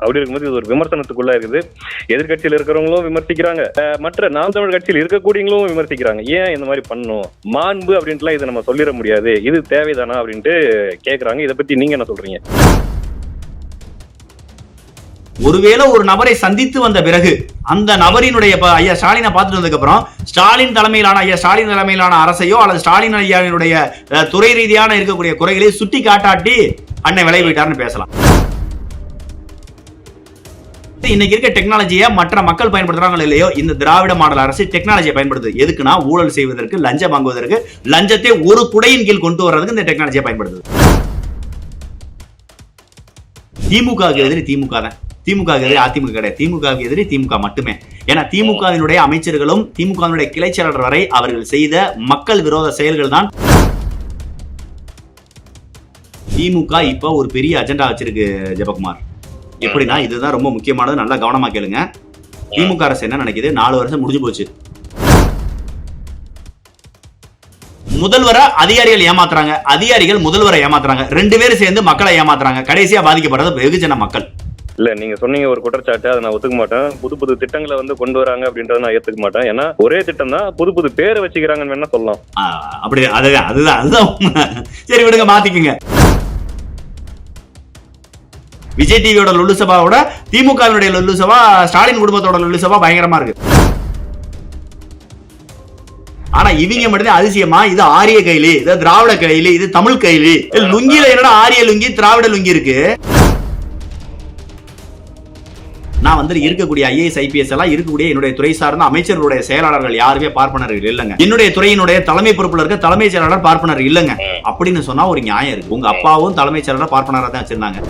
அப்படி இருக்கும்போது இது ஒரு விமர்சனத்துக்குள்ள இருக்குது. எதிர்கட்சியில் இருக்கிறவங்களும் விமர்சிக்கிறாங்க. அஹ் மற்ற நாம் தமிழ் கட்சியில் இருக்கக்கூடியவங்களும் விமர்சிக்கிறாங்க. ஏன் இந்த மாதிரி பண்ணணும்? மாண்பு அப்படின்ட்டுலாம் இதை நம்ம சொல்லிட முடியாது. இது தேவைதானா அப்படின்ட்டு கேட்குறாங்க இதை பத்தி நீங்க என்ன சொல்றீங்க? ஒருவேளை ஒரு நபரை சந்தித்து வந்த பிறகு அந்த நபரினுடைய ஐயா ஸ்டாலினை பார்த்துட்டு வந்ததுக்கு அப்புறம் ஸ்டாலின் தலைமையிலான ஐயா ஸ்டாலின் தலைமையிலான அரசையோ அல்லது ஸ்டாலின் ஐயாவினுடைய அஹ், துறை ரீதியான இருக்கக்கூடிய குறைகளை சுட்டி காட்டாட்டி அன்னை விலை பேசலாம். இன்னைக்கு இருக்க டெக்னாலஜியை மற்ற மக்கள் பயன்படுத்துறாங்களோ இல்லையோ இந்த திராவிட மாடல் அரசு டெக்னாலஜியை பயன்படுத்துது. எதுக்குன்னா ஊழல் செய்வதற்கு லஞ்சம் வாங்குவதற்கு லஞ்சத்தை ஒரு குடையின் கீழ் கொண்டு வர்றதுக்கு இந்த டெக்னாலஜியை பயன்படுத்துது. திமுக எதிரி திமுக தான். திமுக எதிரி அதிமுக கிடையாது. திமுக எதிரி திமுக மட்டுமே. ஏன்னா திமுகவினுடைய அமைச்சர்களும் திமுகவினுடைய கிளை செயலாளர் வரை அவர்கள் செய்த மக்கள் விரோத செயல்கள் தான். திமுக இப்ப ஒரு பெரிய அஜெண்டா வச்சிருக்கு ஜெபகுமார். எப்படின்னா இதுதான் ரொம்ப முக்கியமானது. நல்லா கவனமா கேளுங்க. திமுக அரசு என்ன நினைக்குது? நாலு வருஷம் முடிஞ்சு போச்சு. முதல்வரை அதிகாரிகள் ஏமாத்துறாங்க. அதிகாரிகள் முதல்வரை ஏமாத்துறாங்க. ரெண்டு பேரும் சேர்ந்து மக்களை ஏமாத்துறாங்க. கடைசியா பாதிக்கப்படுறது வெகுஜன மக்கள். இல்ல நீங்க சொன்னீங்க ஒரு குற்றச்சாட்டு அதை நான் ஒத்துக்க மாட்டேன். புது புது திட்டங்களை வந்து கொண்டு வராங்க அப்படின்றத நான் ஏத்துக்க மாட்டேன். ஏன்னா ஒரே திட்டம் தான் புது புது பேரை வச்சுக்கிறாங்கன்னு வேணா சொல்லலாம். அப்படி அதுதான் அதுதான் அதுதான். சரி விடுங்க மாத்திக்குங்க. விஜய் டிவியோட லுல்லு சபாவோட திமுகவினுடைய லுல்லு சபா ஸ்டாலின் குடும்பத்தோட லுல்லு சபா பயங்கரமா இருக்கு. ஆனா இவங்க மட்டும் அதிசயமா இது ஆரிய கைலி இது திராவிட கைலி இது தமிழ் கைலி. லுங்கில என்னடா ஆரிய லுங்கி திராவிட லுங்கி இருக்கு? நான் வந்து இருக்கக்கூடிய ஐஏஎஸ் ஐபிஎஸ் எல்லாம் இருக்கக்கூடிய என்னுடைய துறை சார்ந்த அமைச்சர்களுடைய செயலாளர்கள் யாருமே பார்ப்பனர்கள் இல்லைங்க. என்னுடைய துறையினுடைய தலைமை பொறுப்புல இருக்க தலைமைச் செயலாளர் பார்ப்பனர் இல்லைங்க. அப்படின்னு சொன்னா ஒரு நியாயம் இருக்கு. உங்க அப்பாவும் தலைமைச் செயலாளர் பார்ப்பனரா தான் வச்சிருந்தாங்க.